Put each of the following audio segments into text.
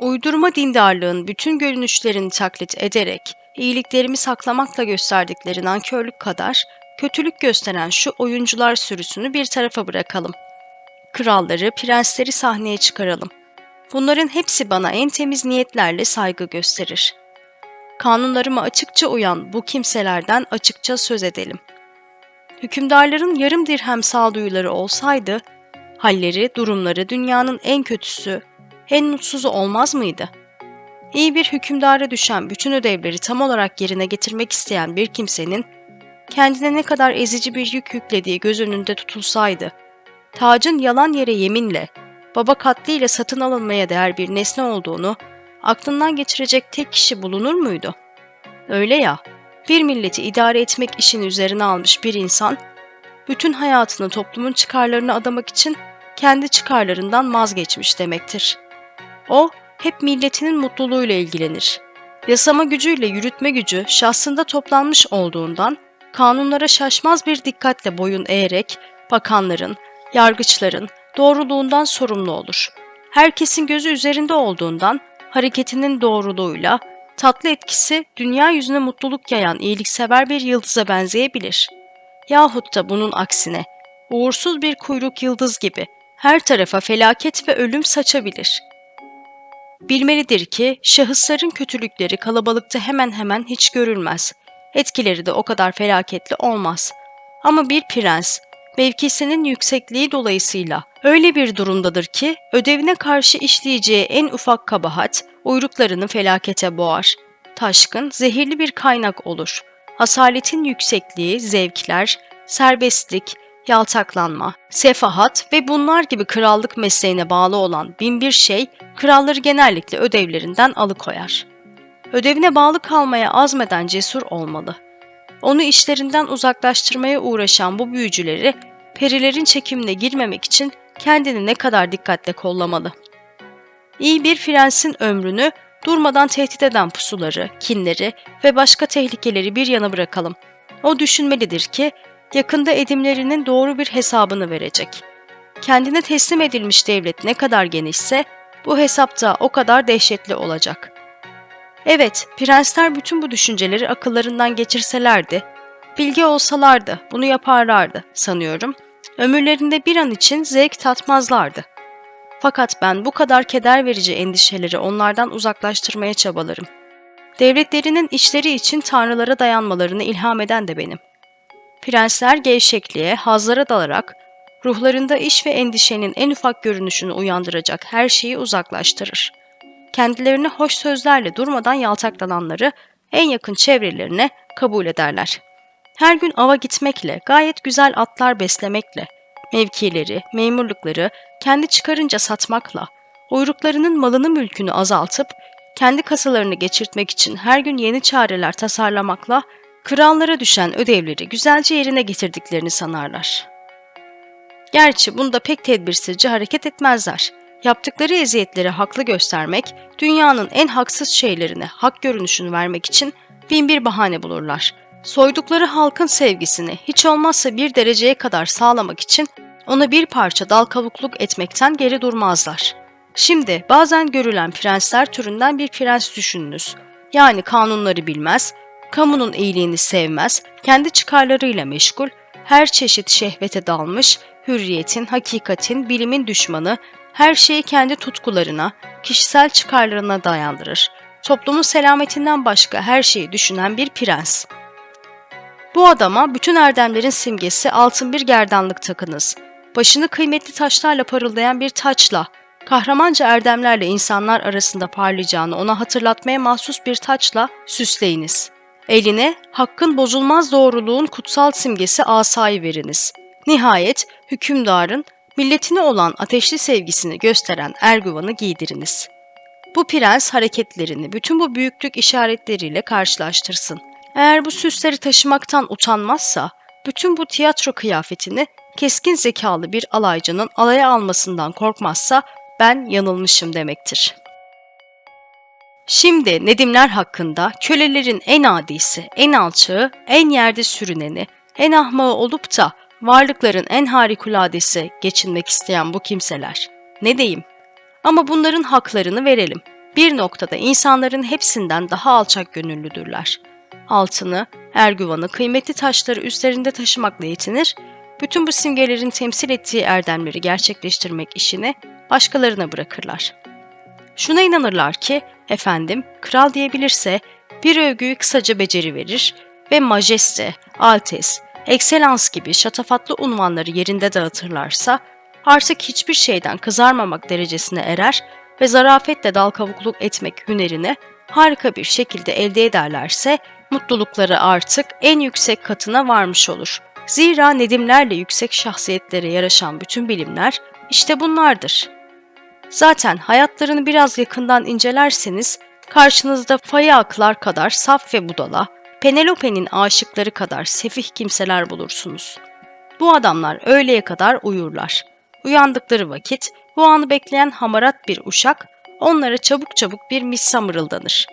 Uydurma dindarlığın bütün görünüşlerini taklit ederek, iyiliklerimi saklamakla gösterdikleri nankörlük kadar, kötülük gösteren şu oyuncular sürüsünü bir tarafa bırakalım. Kralları, prensleri sahneye çıkaralım. Bunların hepsi bana en temiz niyetlerle saygı gösterir. Kanunlarıma açıkça uyan bu kimselerden açıkça söz edelim. Hükümdarların yarım dirhem sağduyuları olsaydı, halleri, durumları dünyanın en kötüsü, en mutsuzu olmaz mıydı? İyi bir hükümdara düşen bütün ödevleri tam olarak yerine getirmek isteyen bir kimsenin kendine ne kadar ezici bir yük yüklediği göz önünde tutulsaydı, tacın yalan yere yeminle, baba katliyle satın alınmaya değer bir nesne olduğunu aklından geçirecek tek kişi bulunur muydu? Öyle ya, bir milleti idare etmek işini üzerine almış bir insan, bütün hayatını toplumun çıkarlarını adamak için kendi çıkarlarından vazgeçmiş demektir. O, hep milletinin mutluluğuyla ilgilenir. Yasama gücüyle yürütme gücü şahsında toplanmış olduğundan, kanunlara şaşmaz bir dikkatle boyun eğerek, bakanların, yargıçların doğruluğundan sorumlu olur. Herkesin gözü üzerinde olduğundan, hareketinin doğruluğuyla, tatlı etkisi dünya yüzüne mutluluk yayan iyiliksever bir yıldıza benzeyebilir. Yahut da bunun aksine, uğursuz bir kuyruk yıldız gibi her tarafa felaket ve ölüm saçabilir. Bilmelidir ki şahısların kötülükleri kalabalıkta hemen hemen hiç görülmez. Etkileri de o kadar felaketli olmaz. Ama bir prens, mevkisinin yüksekliği dolayısıyla öyle bir durumdadır ki ödevine karşı işleyeceği en ufak kabahat uyruklarını felakete boğar. Taşkın, zehirli bir kaynak olur. Hasaletin yüksekliği, zevkler, serbestlik, yaltaklanma, sefahat ve bunlar gibi krallık mesleğine bağlı olan binbir şey kralları genellikle ödevlerinden alıkoyar. Ödevine bağlı kalmaya azmeden cesur olmalı. Onu işlerinden uzaklaştırmaya uğraşan bu büyücüleri perilerin çekimine girmemek için kendini ne kadar dikkatle kollamalı. İyi bir prensin ömrünü durmadan tehdit eden pusuları, kinleri ve başka tehlikeleri bir yana bırakalım. O düşünmelidir ki yakında edimlerinin doğru bir hesabını verecek. Kendine teslim edilmiş devlet ne kadar genişse bu hesapta o kadar dehşetli olacak. Evet, prensler bütün bu düşünceleri akıllarından geçirselerdi, bilgi olsalardı bunu yaparlardı sanıyorum. Ömürlerinde bir an için zevk tatmazlardı. Fakat ben bu kadar keder verici endişeleri onlardan uzaklaştırmaya çabalarım. Devletlerinin işleri için tanrılara dayanmalarını ilham eden de benim. Prensler gevşekliğe, hazlara dalarak ruhlarında iş ve endişenin en ufak görünüşünü uyandıracak her şeyi uzaklaştırır. Kendilerini hoş sözlerle durmadan yaltaklananları en yakın çevrelerine kabul ederler. Her gün ava gitmekle, gayet güzel atlar beslemekle, mevkileri, memurlukları kendi çıkarınca satmakla, uyruklarının malını mülkünü azaltıp, kendi kasalarını geçirtmek için her gün yeni çareler tasarlamakla, krallara düşen ödevleri güzelce yerine getirdiklerini sanarlar. Gerçi bunda pek tedbirsizce hareket etmezler. Yaptıkları eziyetleri haklı göstermek, dünyanın en haksız şeylerine hak görünüşünü vermek için bin bir bahane bulurlar. Soydukları halkın sevgisini hiç olmazsa bir dereceye kadar sağlamak için ona bir parça dal kavukluk etmekten geri durmazlar. Şimdi bazen görülen prensler türünden bir prens düşününüz. Yani kanunları bilmez, kamunun iyiliğini sevmez, kendi çıkarlarıyla meşgul, her çeşit şehvete dalmış, hürriyetin, hakikatin, bilimin düşmanı, her şeyi kendi tutkularına, kişisel çıkarlarına dayandırır. Toplumun selametinden başka her şeyi düşünen bir prens. Bu adama bütün erdemlerin simgesi altın bir gerdanlık takınız. Başını kıymetli taşlarla parıldayan bir taçla, kahramanca erdemlerle insanlar arasında parlayacağını ona hatırlatmaya mahsus bir taçla süsleyiniz. Eline hakkın bozulmaz doğruluğun kutsal simgesi asayı veriniz. Nihayet hükümdarın milletine olan ateşli sevgisini gösteren erguvanı giydiriniz. Bu prens hareketlerini bütün bu büyüklük işaretleriyle karşılaştırsın. Eğer bu süsleri taşımaktan utanmazsa, bütün bu tiyatro kıyafetini keskin zekalı bir alaycının alaya almasından korkmazsa ben yanılmışım demektir. Şimdi Nedimler hakkında kölelerin en adisi, en alçağı, en yerde sürüneni, en ahmağı olup da varlıkların en harikuladesi geçinmek isteyen bu kimseler. Ne diyeyim? Ama bunların haklarını verelim. Bir noktada insanların hepsinden daha alçak gönüllüdürler. Altını, ergüvanı, kıymetli taşları üstlerinde taşımakla yetinir, bütün bu simgelerin temsil ettiği erdemleri gerçekleştirmek işini başkalarına bırakırlar. Şuna inanırlar ki, efendim, kral diyebilirse bir övgüyü kısaca beceri verir ve majeste, altes, ekselans gibi şatafatlı unvanları yerinde dağıtırlarsa artık hiçbir şeyden kızarmamak derecesine erer ve zarafetle dal kavukluk etmek hünerini harika bir şekilde elde ederlerse mutlulukları artık en yüksek katına varmış olur. Zira nedimlerle yüksek şahsiyetlere yaraşan bütün bilimler işte bunlardır. Zaten hayatlarını biraz yakından incelerseniz karşınızda Fayaklar kadar saf ve budala, Penelope'nin aşıkları kadar sefih kimseler bulursunuz. Bu adamlar öğleye kadar uyurlar. Uyandıkları vakit bu anı bekleyen hamarat bir uşak onlara çabuk çabuk bir missa mırıldanır.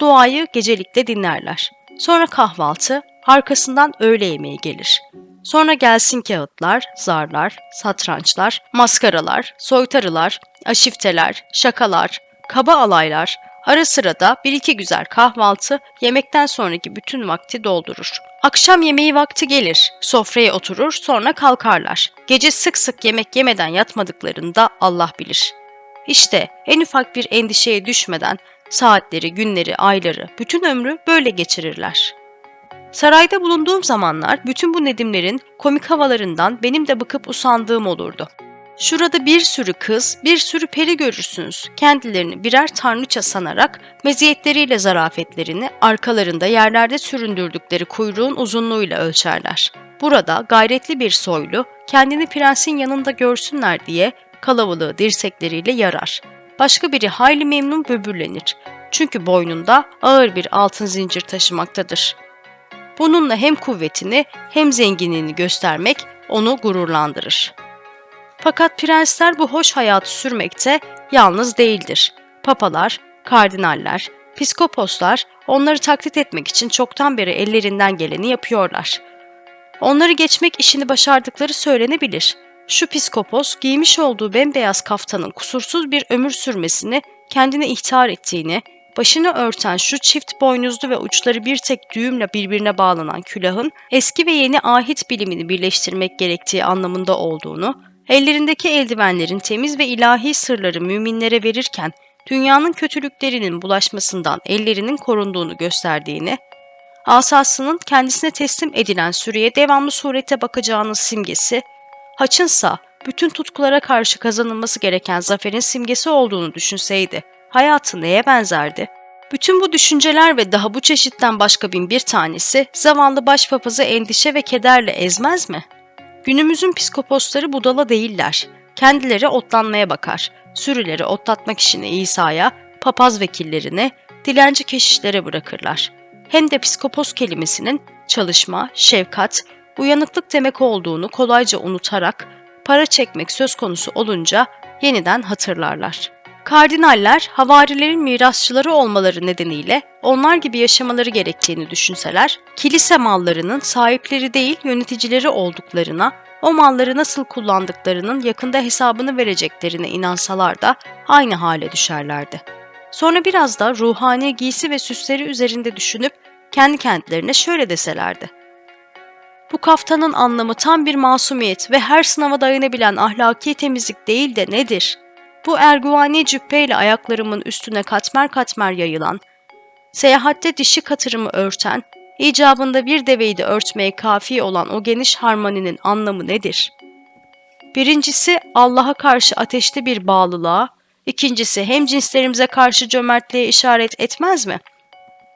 Duayı gecelikte dinlerler. Sonra kahvaltı, arkasından öğle yemeği gelir. Sonra gelsin kağıtlar, zarlar, satrançlar, maskaralar, soytarılar, aşifteler, şakalar, kaba alaylar, ara sıra da bir iki güzel kahvaltı yemekten sonraki bütün vakti doldurur. Akşam yemeği vakti gelir, sofraya oturur, sonra kalkarlar. Gece sık sık yemek yemeden yatmadıklarında Allah bilir. İşte en ufak bir endişeye düşmeden saatleri, günleri, ayları, bütün ömrü böyle geçirirler. Sarayda bulunduğum zamanlar bütün bu nedimlerin komik havalarından benim de bıkıp usandığım olurdu. Şurada bir sürü kız, bir sürü peri görürsünüz. Kendilerini birer tanrıça sanarak meziyetleriyle zarafetlerini arkalarında yerlerde süründürdükleri kuyruğun uzunluğuyla ölçerler. Burada gayretli bir soylu kendini prensin yanında görsünler diye kalabalığı dirsekleriyle yarar. Başka biri hayli memnun böbürlenir. Çünkü boynunda ağır bir altın zincir taşımaktadır. Bununla hem kuvvetini hem zenginliğini göstermek onu gururlandırır. Fakat prensler bu hoş hayatı sürmekte yalnız değildir. Papalar, kardinaller, piskoposlar onları taklit etmek için çoktan beri ellerinden geleni yapıyorlar. Onları geçmek işini başardıkları söylenebilir. Şu piskopos giymiş olduğu bembeyaz kaftanın kusursuz bir ömür sürmesini kendine ihtar ettiğini, başını örten şu çift boynuzlu ve uçları bir tek düğümle birbirine bağlanan külahın eski ve yeni ahit bilimini birleştirmek gerektiği anlamında olduğunu, ellerindeki eldivenlerin temiz ve ilahi sırları müminlere verirken dünyanın kötülüklerinin bulaşmasından ellerinin korunduğunu gösterdiğini, asasının kendisine teslim edilen süreye devamlı surette bakacağının simgesi, haçınsa bütün tutkulara karşı kazanılması gereken zaferin simgesi olduğunu düşünseydi, hayatı neye benzerdi? Bütün bu düşünceler ve daha bu çeşitten başka bin bir tanesi zavallı başpapazı endişe ve kederle ezmez mi? Günümüzün psikoposları budala değiller. Kendileri otlanmaya bakar. Sürüleri otlatmak işini İsa'ya, papaz vekillerine, dilenci keşişlere bırakırlar. Hem de psikopos kelimesinin çalışma, şefkat, uyanıklık demek olduğunu kolayca unutarak para çekmek söz konusu olunca yeniden hatırlarlar. Kardinaller, havarilerin mirasçıları olmaları nedeniyle onlar gibi yaşamaları gerektiğini düşünseler, kilise mallarının sahipleri değil yöneticileri olduklarına, o malları nasıl kullandıklarının yakında hesabını vereceklerine inansalar da aynı hale düşerlerdi. Sonra biraz da ruhani giysi ve süsleri üzerinde düşünüp kendi kendilerine şöyle deselerdi. Bu kaftanın anlamı tam bir masumiyet ve her sınava dayanabilen ahlaki temizlik değil de nedir?'' Bu erguvani cübbeyle ayaklarımın üstüne katmer katmer yayılan, seyahatte dişi katırımı örten, icabında bir deveyi de örtmeye kafi olan o geniş harmoninin anlamı nedir? Birincisi Allah'a karşı ateşli bir bağlılığa, ikincisi hem cinslerimize karşı cömertliğe işaret etmez mi?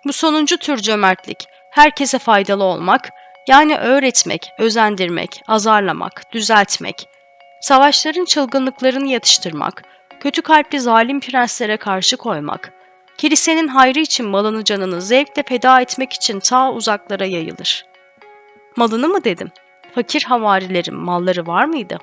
Bu sonuncu tür cömertlik, herkese faydalı olmak, yani öğretmek, özendirmek, azarlamak, düzeltmek, savaşların çılgınlıklarını yatıştırmak, kötü kalpli zalim prenslere karşı koymak, kilisenin hayrı için malını canını zevkle feda etmek için ta uzaklara yayılır. Malını mı dedim? Fakir havarilerin malları var mıydı?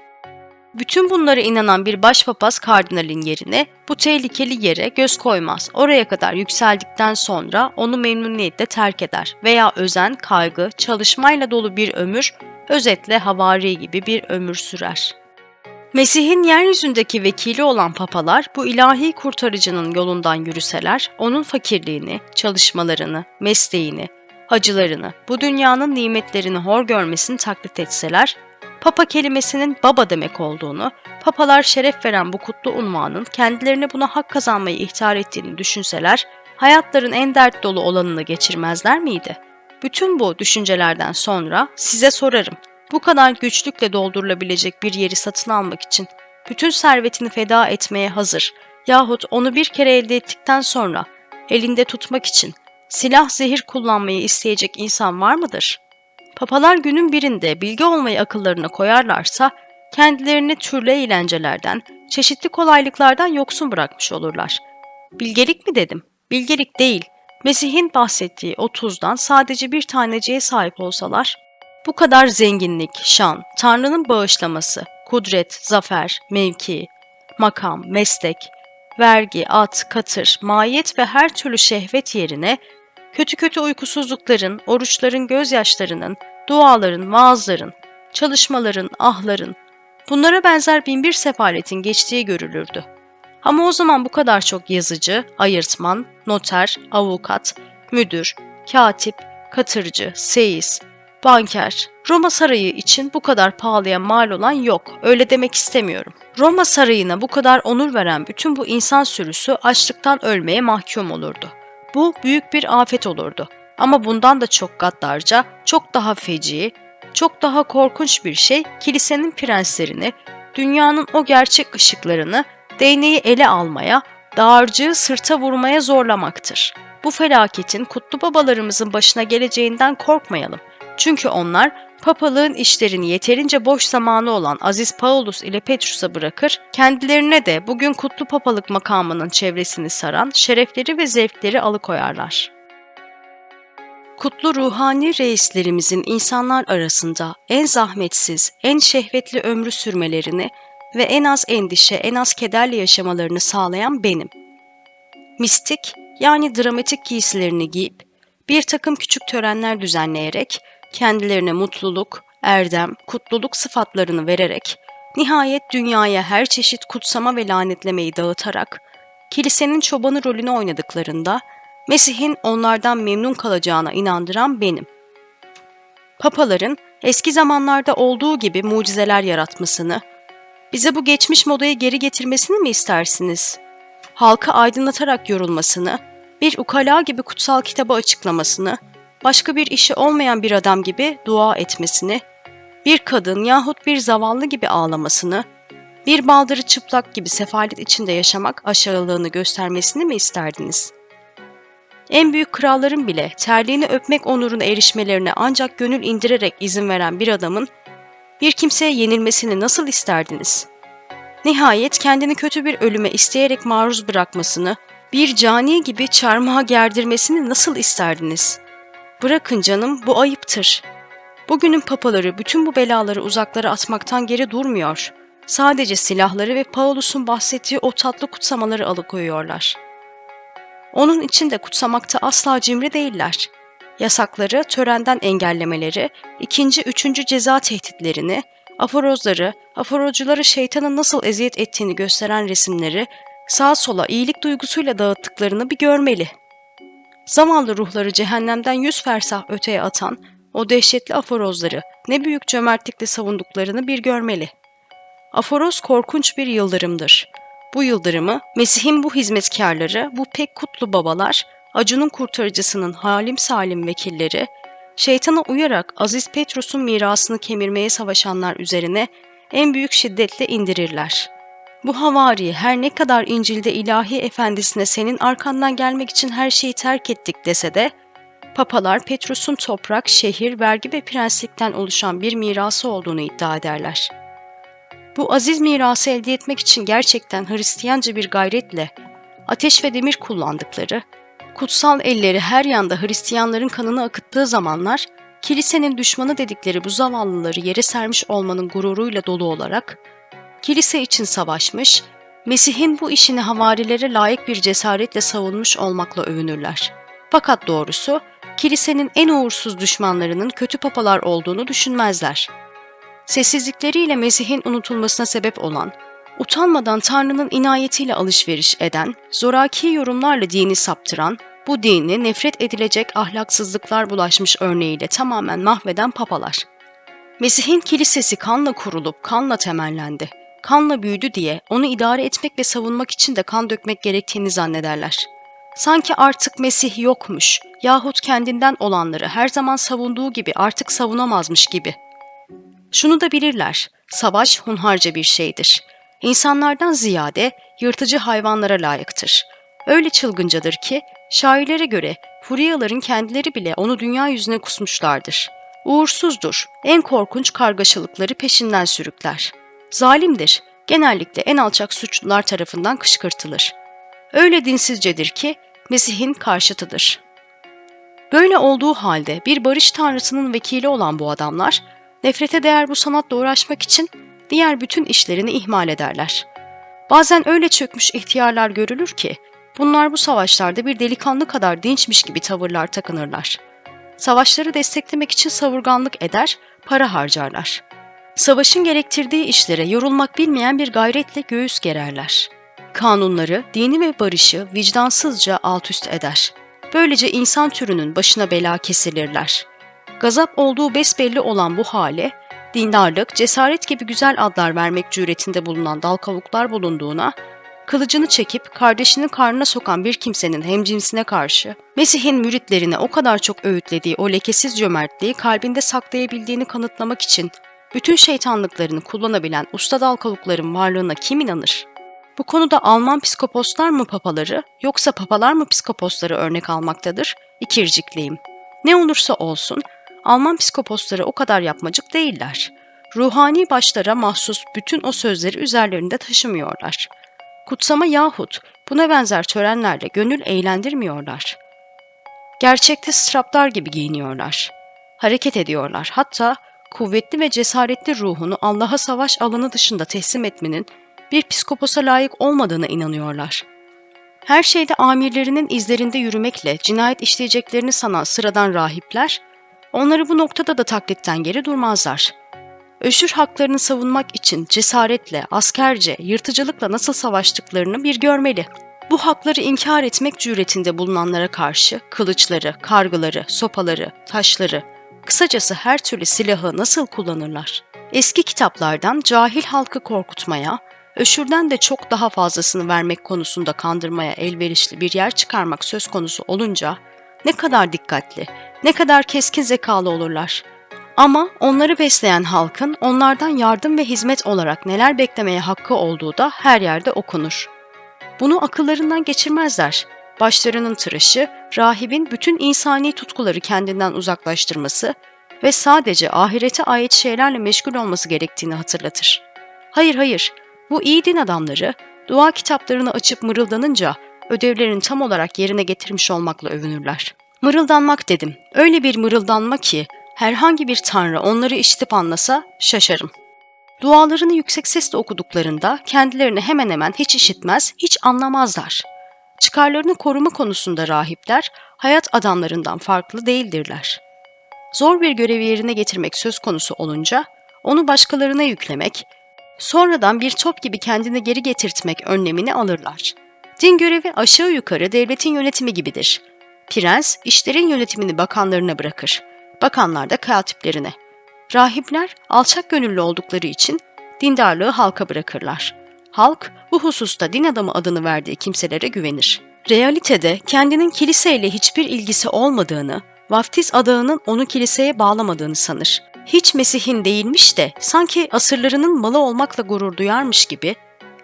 Bütün bunlara inanan bir başpapaz kardinalin yerine bu tehlikeli yere göz koymaz. Oraya kadar yükseldikten sonra onu memnuniyetle terk eder veya özen, kaygı, çalışmayla dolu bir ömür, özetle havari gibi bir ömür sürer.'' Mesih'in yeryüzündeki vekili olan papalar bu ilahi kurtarıcının yolundan yürüseler, onun fakirliğini, çalışmalarını, mesleğini, hacılarını, bu dünyanın nimetlerini hor görmesini taklit etseler, papa kelimesinin baba demek olduğunu, papalar şeref veren bu kutlu unvanın kendilerine buna hak kazanmayı ihtar ettiğini düşünseler, hayatların en dert dolu olanını geçirmezler miydi? Bütün bu düşüncelerden sonra size sorarım. Bu kadar güçlükle doldurulabilecek bir yeri satın almak için bütün servetini feda etmeye hazır yahut onu bir kere elde ettikten sonra elinde tutmak için silah zehir kullanmayı isteyecek insan var mıdır? Papalar günün birinde bilgi olmayı akıllarına koyarlarsa kendilerini türlü eğlencelerden, çeşitli kolaylıklardan yoksun bırakmış olurlar. Bilgelik mi dedim? Bilgelik değil. Mesih'in bahsettiği o tuzdan sadece bir taneciye sahip olsalar, bu kadar zenginlik, şan, Tanrı'nın bağışlaması, kudret, zafer, mevki, makam, meslek, vergi, at, katır, mahiyet ve her türlü şehvet yerine kötü kötü uykusuzlukların, oruçların, gözyaşlarının, duaların, vaazların, çalışmaların, ahların, bunlara benzer binbir sefaletin geçtiği görülürdü. Ama o zaman bu kadar çok yazıcı, ayırtman, noter, avukat, müdür, katip, katırcı, seyis, banker, Roma sarayı için bu kadar pahalıya mal olan yok. Öyle demek istemiyorum. Roma sarayına bu kadar onur veren bütün bu insan sürüsü açlıktan ölmeye mahkum olurdu. Bu büyük bir afet olurdu. Ama bundan da çok gaddarca, çok daha feci, çok daha korkunç bir şey kilisenin prenslerini, dünyanın o gerçek ışıklarını değneği ele almaya, dağarcığı sırta vurmaya zorlamaktır. Bu felaketin kutlu babalarımızın başına geleceğinden korkmayalım. Çünkü onlar papalığın işlerini yeterince boş zamanı olan Aziz Paulus ile Petrus'a bırakır, kendilerine de bugün kutlu papalık makamının çevresini saran şerefleri ve zevkleri alıkoyarlar. Kutlu ruhani reislerimizin insanlar arasında en zahmetsiz, en şehvetli ömrü sürmelerini ve en az endişe, en az kederle yaşamalarını sağlayan benim. Mistik, yani dramatik giysilerini giyip, bir takım küçük törenler düzenleyerek, kendilerine mutluluk, erdem, kutluluk sıfatlarını vererek, nihayet dünyaya her çeşit kutsama ve lanetlemeyi dağıtarak, kilisenin çobanı rolünü oynadıklarında, Mesih'in onlardan memnun kalacağına inandıran benim. Papaların eski zamanlarda olduğu gibi mucizeler yaratmasını, bize bu geçmiş modayı geri getirmesini mi istersiniz? Halkı aydınlatarak yorulmasını, bir ukala gibi kutsal kitabı açıklamasını, başka bir işi olmayan bir adam gibi dua etmesini, bir kadın yahut bir zavallı gibi ağlamasını, bir baldırı çıplak gibi sefalet içinde yaşamak aşağılığını göstermesini mi isterdiniz? En büyük kralların bile terliğini öpmek onuruna erişmelerine ancak gönül indirerek izin veren bir adamın bir kimseye yenilmesini nasıl isterdiniz? Nihayet kendini kötü bir ölüme isteyerek maruz bırakmasını, bir cani gibi çarmıha gerdirmesini nasıl isterdiniz? Bırakın canım, bu ayıptır. Bugünün papaları bütün bu belaları uzaklara atmaktan geri durmuyor. Sadece silahları ve Paulus'un bahsettiği o tatlı kutsamaları alıkoyuyorlar. Onun için de kutsamakta asla cimri değiller. Yasakları, törenden engellemeleri, ikinci, üçüncü ceza tehditlerini, aforozları, aforozcuları şeytanın nasıl eziyet ettiğini gösteren resimleri sağa sola iyilik duygusuyla dağıttıklarını bir görmeli. Zamanlı ruhları cehennemden yüz fersah öteye atan o dehşetli aforozları ne büyük cömertlikle savunduklarını bir görmeli. Aforoz korkunç bir yıldırımdır. Bu yıldırımı Mesih'in bu hizmetkarları, bu pek kutlu babalar, Acun'un kurtarıcısının halim salim vekilleri, şeytana uyarak Aziz Petrus'un mirasını kemirmeye savaşanlar üzerine en büyük şiddetle indirirler. Bu havari her ne kadar İncil'de ilahi efendisine senin arkandan gelmek için her şeyi terk ettik dese de, papalar Petrus'un toprak, şehir, vergi ve prenslikten oluşan bir mirası olduğunu iddia ederler. Bu aziz mirası elde etmek için gerçekten Hristiyanca bir gayretle ateş ve demir kullandıkları, kutsal elleri her yanda Hristiyanların kanını akıttığı zamanlar, kilisenin düşmanı dedikleri bu zavallıları yere sermiş olmanın gururuyla dolu olarak, kilise için savaşmış, Mesih'in bu işini havarilere layık bir cesaretle savunmuş olmakla övünürler. Fakat doğrusu, kilisenin en uğursuz düşmanlarının kötü papalar olduğunu düşünmezler. sessizlikleriyle Mesih'in unutulmasına sebep olan, utanmadan Tanrı'nın inayetiyle alışveriş eden, zoraki yorumlarla dini saptıran, bu dini nefret edilecek ahlaksızlıklar bulaşmış örneğiyle tamamen mahveden papalar. Mesih'in kilisesi kanla kurulup kanla temellendi. Kanla büyüdü diye onu idare etmek ve savunmak için de kan dökmek gerektiğini zannederler. Sanki artık Mesih yokmuş yahut kendinden olanları her zaman savunduğu gibi artık savunamazmış gibi. Şunu da bilirler, savaş hunharca bir şeydir. İnsanlardan ziyade yırtıcı hayvanlara layıktır. Öyle çılgıncadır ki şairlere göre Furyaların kendileri bile onu dünya yüzüne kusmuşlardır. Uğursuzdur, en korkunç kargaşalıkları peşinden sürükler. Zalimdir, genellikle en alçak suçlular tarafından kışkırtılır. Öyle dinsizcedir ki Mesih'in karşıtıdır. Böyle olduğu halde bir barış tanrısının vekili olan bu adamlar, nefrete değer bu sanatla uğraşmak için diğer bütün işlerini ihmal ederler. Bazen öyle çökmüş ihtiyarlar görülür ki, bunlar bu savaşlarda bir delikanlı kadar dinçmiş gibi tavırlar takınırlar. Savaşları desteklemek için savurganlık eder, para harcarlar. Savaşın gerektirdiği işlere yorulmak bilmeyen bir gayretle göğüs gererler. Kanunları, dini ve barışı vicdansızca alt üst eder. Böylece insan türünün başına bela kesilirler. Gazap olduğu besbelli olan bu hale, dindarlık, cesaret gibi güzel adlar vermek cüretinde bulunan dal kavuklar bulunduğuna, kılıcını çekip kardeşinin karnına sokan bir kimsenin hemcinsine karşı, Mesih'in müritlerine o kadar çok öğütlediği o lekesiz cömertliği kalbinde saklayabildiğini kanıtlamak için bütün şeytanlıklarını kullanabilen usta dal kavukların varlığına kim inanır? Bu konuda Alman psikoposlar mı papaları yoksa papalar mı psikoposları örnek almaktadır? İkircikliyim. Ne olursa olsun Alman psikoposları o kadar yapmacık değiller. Ruhani başlara mahsus bütün o sözleri üzerlerinde taşımıyorlar. Kutsama yahut buna benzer törenlerle gönül eğlendirmiyorlar. Gerçekte straplar gibi giyiniyorlar. Hareket ediyorlar. Hatta kuvvetli ve cesaretli ruhunu Allah'a savaş alanı dışında teslim etmenin bir psikoposa layık olmadığına inanıyorlar. Her şeyde amirlerinin izlerinde yürümekle cinayet işleyeceklerini sanan sıradan rahipler, onları bu noktada da taklitten geri durmazlar. Öşür haklarını savunmak için cesaretle, askerce, yırtıcılıkla nasıl savaştıklarını bir görmeli. Bu hakları inkar etmek cüretinde bulunanlara karşı kılıçları, kargıları, sopaları, taşları, kısacası her türlü silahı nasıl kullanırlar? Eski kitaplardan cahil halkı korkutmaya, öşürden de çok daha fazlasını vermek konusunda kandırmaya elverişli bir yer çıkarmak söz konusu olunca ne kadar dikkatli, ne kadar keskin zekalı olurlar. Ama onları besleyen halkın onlardan yardım ve hizmet olarak neler beklemeye hakkı olduğu da her yerde okunur. Bunu akıllarından geçirmezler. Başlarının tıraşı, rahibin bütün insani tutkuları kendinden uzaklaştırması ve sadece ahirete ait şeylerle meşgul olması gerektiğini hatırlatır. Hayır hayır, bu iyi din adamları dua kitaplarını açıp mırıldanınca ödevlerini tam olarak yerine getirmiş olmakla övünürler. Mırıldanmak dedim. Öyle bir mırıldanma ki herhangi bir tanrı onları işitip anlasa şaşarım. Dualarını yüksek sesle okuduklarında kendilerini hemen hemen hiç işitmez, hiç anlamazlar. Çıkarlarını koruma konusunda rahipler hayat adamlarından farklı değildirler. Zor bir görevi yerine getirmek söz konusu olunca onu başkalarına yüklemek, sonradan bir top gibi kendini geri getirtmek önlemini alırlar. Din görevi aşağı yukarı devletin yönetimi gibidir. Prens işlerin yönetimini bakanlarına bırakır. Bakanlar da katiplerine. Rahipler alçak gönüllü oldukları için dindarlığı halka bırakırlar. Halk bu hususta din adamı adını verdiği kimselere güvenir. Realitede kendinin kiliseyle hiçbir ilgisi olmadığını, vaftiz adağının onu kiliseye bağlamadığını sanır. Hiç Mesih'in değilmiş de sanki asırlarının malı olmakla gurur duyarmış gibi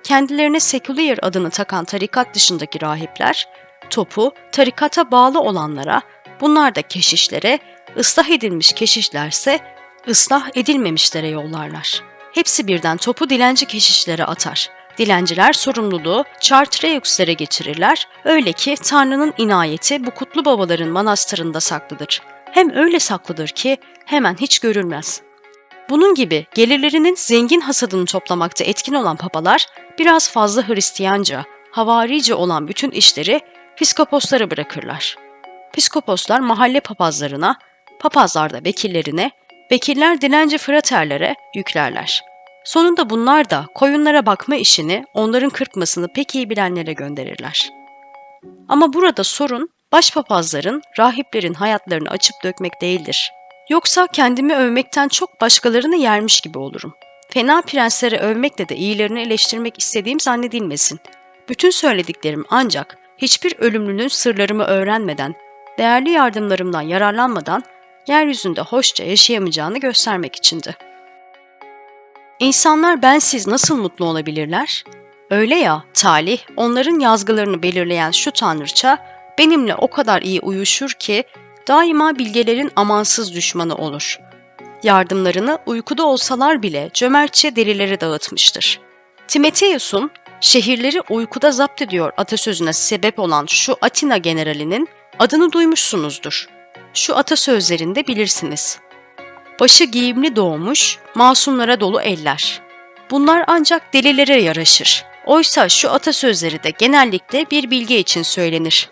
kendilerine seküler adını takan tarikat dışındaki rahipler, topu tarikata bağlı olanlara, bunlar da keşişlere, ıslah edilmiş keşişlerse ıslah edilmemişlere yollarlar. Hepsi birden topu dilenci keşişlere atar. Dilenciler sorumluluğu Chartreux'lere geçirirler. Öyle ki Tanrı'nın inayeti bu kutlu babaların manastırında saklıdır. Hem öyle saklıdır ki hemen hiç görülmez. Bunun gibi gelirlerinin zengin hasadını toplamakta etkin olan papalar biraz fazla Hristiyanca, havarice olan bütün işleri piskoposlara bırakırlar. Piskoposlar mahalle papazlarına, papazlar da vekillerine, Vekiller dilenci fraterlere yüklerler. Sonunda bunlar da koyunlara bakma işini onların kırpmasını pek iyi bilenlere gönderirler. Ama burada sorun başpapazların, rahiplerin hayatlarını açıp dökmek değildir. Yoksa kendimi övmekten çok başkalarını yermiş gibi olurum. Fena prensleri övmekle de iyilerini eleştirmek istediğim zannedilmesin. Bütün söylediklerim ancak hiçbir ölümlünün sırlarımı öğrenmeden, değerli yardımlarımdan yararlanmadan yeryüzünde hoşça yaşayamayacağını göstermek içindi. İnsanlar bensiz nasıl mutlu olabilirler? Öyle ya, talih onların yazgılarını belirleyen şu tanrıça benimle o kadar iyi uyuşur ki daima bilgelerin amansız düşmanı olur. Yardımlarını uykuda olsalar bile cömertçe delilere dağıtmıştır. Timoteus'un şehirleri uykuda zapt ediyor atasözüne sebep olan şu Atina generalinin adını duymuşsunuzdur. Şu atasözlerinde bilirsiniz. Başı giyimli doğmuş, masumlara dolu eller. Bunlar ancak delilere yaraşır. Oysa şu atasözleri de genellikle bir bilge için söylenir.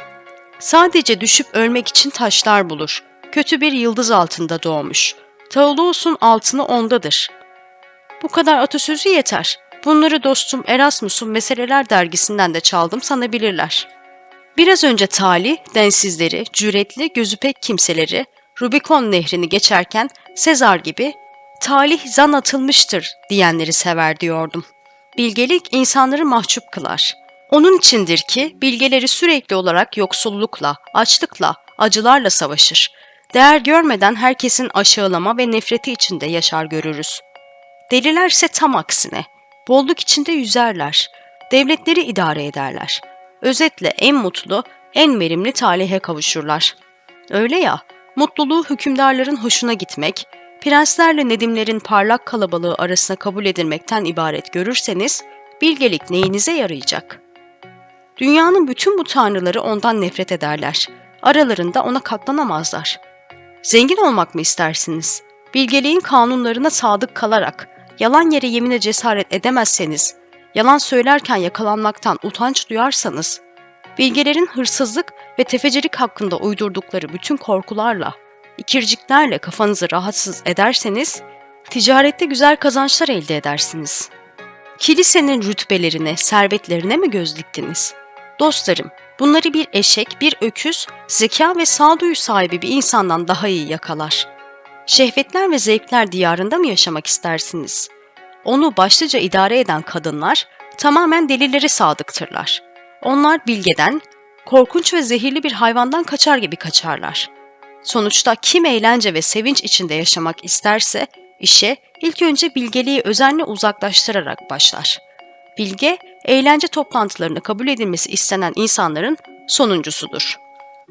Sadece düşüp ölmek için taşlar bulur. Kötü bir yıldız altında doğmuş. Taulus'un altını ondadır. Bu kadar atasözü yeter. Bunları dostum Erasmus'un Meseleler dergisinden de çaldım sanabilirler. Biraz önce tali, densizleri, cüretli, gözü pek kimseleri, Rubikon nehrini geçerken Sezar gibi talih zan atılmıştır diyenleri sever diyordum. Bilgelik insanları mahcup kılar. Onun içindir ki bilgeleri sürekli olarak yoksullukla, açlıkla, acılarla savaşır. Değer görmeden herkesin aşağılama ve nefreti içinde yaşar görürüz. Delilerse tam aksine, bolluk içinde yüzerler, devletleri idare ederler. Özetle en mutlu, en verimli talihe kavuşurlar. Öyle ya, mutluluğu hükümdarların hoşuna gitmek, prenslerle nedimlerin parlak kalabalığı arasına kabul edilmekten ibaret görürseniz, bilgelik neyinize yarayacak? Dünyanın bütün bu tanrıları ondan nefret ederler. Aralarında ona katlanamazlar. Zengin olmak mı istersiniz? Bilgeliğin kanunlarına sadık kalarak, yalan yere yemine cesaret edemezseniz, yalan söylerken yakalanmaktan utanç duyarsanız, bilgelerin hırsızlık ve tefecilik hakkında uydurdukları bütün korkularla, ikirciklerle kafanızı rahatsız ederseniz, ticarette güzel kazançlar elde edersiniz. Kilisenin rütbelerine, servetlerine mi göz diktiniz? Dostlarım, bunları bir eşek, bir öküz, zeka ve sağduyu sahibi bir insandan daha iyi yakalar. Şehvetler ve zevkler diyarında mı yaşamak istersiniz? Onu başlıca idare eden kadınlar tamamen delileri sadıktırlar. Onlar bilgeden, korkunç ve zehirli bir hayvandan kaçar gibi kaçarlar. Sonuçta kim eğlence ve sevinç içinde yaşamak isterse işe ilk önce bilgeliği özenle uzaklaştırarak başlar. Bilge, eğlence toplantılarını kabul edilmesi istenen insanların sonuncusudur.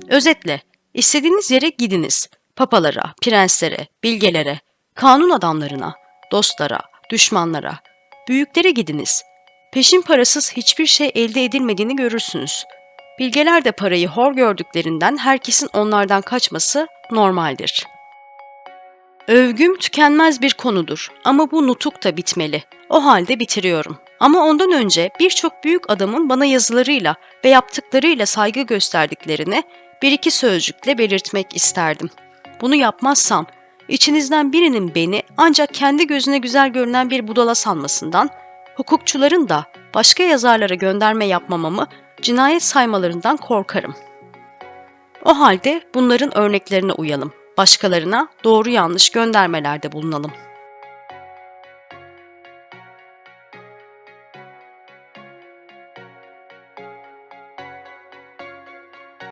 Özetle, istediğiniz yere gidiniz. Papalara, prenslere, bilgelere, kanun adamlarına, dostlara, düşmanlara, büyüklere gidiniz. Peşin parasız hiçbir şey elde edilmediğini görürsünüz. Bilgeler de parayı hor gördüklerinden herkesin onlardan kaçması normaldir. Övgüm tükenmez bir konudur ama bu nutuk da bitmeli. O halde bitiriyorum. Ama ondan önce birçok büyük adamın bana yazılarıyla ve yaptıklarıyla saygı gösterdiklerini bir iki sözcükle belirtmek isterdim. Bunu yapmazsam içinizden birinin beni ancak kendi gözüne güzel görünen bir budala sanmasından, hukukçuların da başka yazarlara gönderme yapmamamı cinayet saymalarından korkarım. O halde bunların örneklerine uyalım. Başkalarına doğru yanlış göndermelerde bulunalım.''